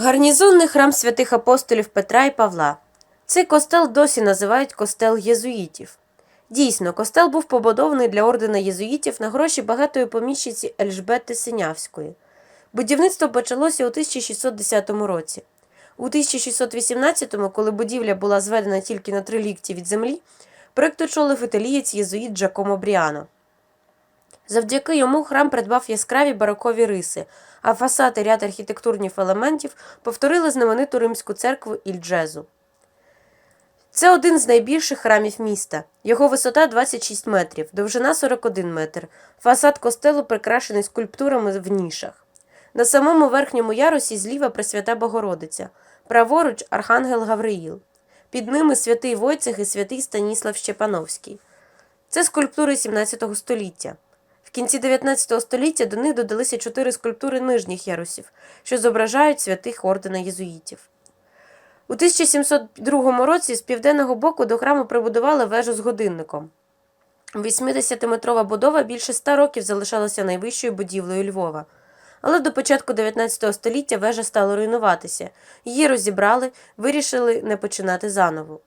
Гарнізонний храм святих апостолів Петра і Павла. Цей костел досі називають костел єзуїтів. Дійсно, костел був побудований для ордена єзуїтів на гроші багатої поміщиці Ельжбети Синявської. Будівництво почалося у 1610 році. У 1618-му, коли будівля була зведена тільки на три лікті від землі, проект очолив італієць єзуїт Джакомо Бріано. Завдяки йому храм придбав яскраві барокові риси, а фасад і ряд архітектурних елементів повторили знамениту римську церкву Ільджезу. Це один з найбільших храмів міста. Його висота 26 метрів, довжина 41 метр. Фасад костелу прикрашений скульптурами в нішах. На самому верхньому ярусі зліва Пресвята Богородиця, праворуч Архангел Гавриїл. Під ними святий Войцех і святий Станіслав Щепановський. Це скульптури 17 століття. В кінці 19 століття до них додалися чотири скульптури нижніх ярусів, що зображають святих ордена єзуїтів. У 1702 році з південного боку до храму прибудували вежу з годинником. 80-метрова будова більше 100 років залишалася найвищою будівлею Львова. Але до початку 19 століття вежа стала руйнуватися. Її розібрали, вирішили не починати заново.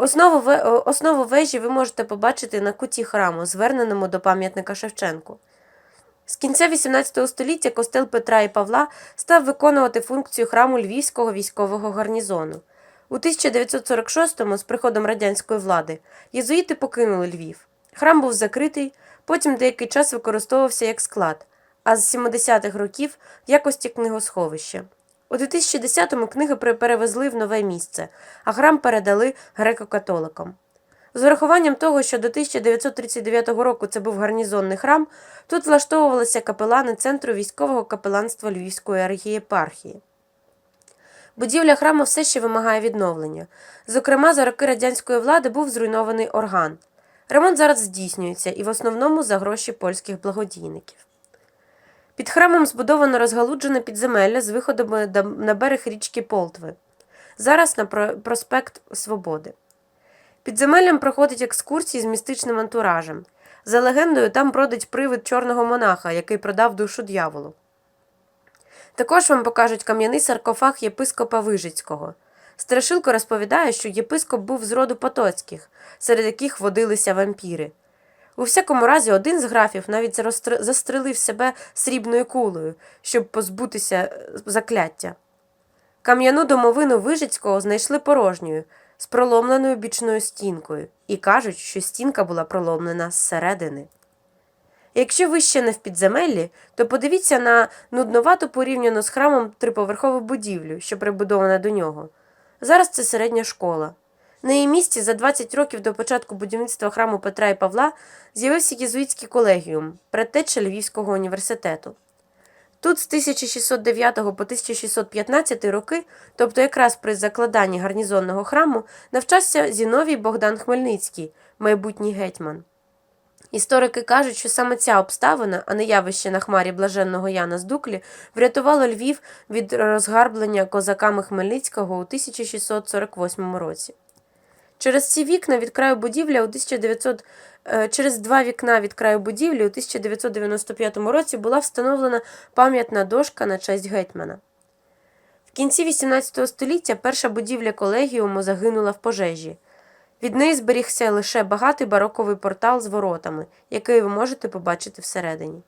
Основу, основу вежі ви можете побачити на куті храму, зверненому до пам'ятника Шевченку. З кінця XVIII століття костел Петра і Павла став виконувати функцію храму Львівського військового гарнізону. У 1946-му, з приходом радянської влади, єзуїти покинули Львів. Храм був закритий, потім деякий час використовувався як склад, а з 70-х років в якості книгосховища. У 2010-му книги перевезли в нове місце, а храм передали греко-католикам. З урахуванням того, що до 1939 року це був гарнізонний храм, тут влаштовувалися капелани Центру військового капеланства Львівської архієпархії. Будівля храму все ще вимагає відновлення. Зокрема, за роки радянської влади був зруйнований орган. Ремонт зараз здійснюється і в основному за гроші польських благодійників. Під храмом збудовано розгалуджене підземелля з виходами на берег річки Полтви. Зараз на проспект Свободи. Підземеллям проходить екскурсії з містичним антуражем. За легендою, там бродить привид чорного монаха, який продав душу дьяволу. Також вам покажуть кам'яний саркофаг єпископа Вижицького. Страшилко розповідає, що єпископ був з роду Потоцьких, серед яких водилися вампіри. У всякому разі, один з графів навіть застрелив себе срібною кулею, щоб позбутися е, закляття. Кам'яну домовину Вижицького знайшли порожньою, з проломленою бічною стінкою, і кажуть, що стінка була проломлена зсередини. Якщо ви ще не в підземеллі, то подивіться на нудновату порівняно з храмом триповерхову будівлю, що прибудована до нього. Зараз це середня школа. На її місці за 20 років до початку будівництва храму Петра і Павла з'явився єзуїтський колегіум, предтеча Львівського університету. Тут з 1609 по 1615 роки, тобто якраз при закладанні гарнізонного храму, навчався Зіновій Богдан Хмельницький, майбутній гетьман. Історики кажуть, що саме ця обставина, а не явище на хмарі блаженного Яна з Дуклі, врятувало Львів від розгарблення козаками Хмельницького у 1648 році. Через ці вікна від краю будівлі у 1900, е, через два вікна від краю будівлі у 1995 році була встановлена пам'ятна дошка на честь гетьмана. В кінці XVIII століття перша будівля колегіуму загинула в пожежі. Від неї зберігся лише багатий бароковий портал з воротами, який ви можете побачити всередині.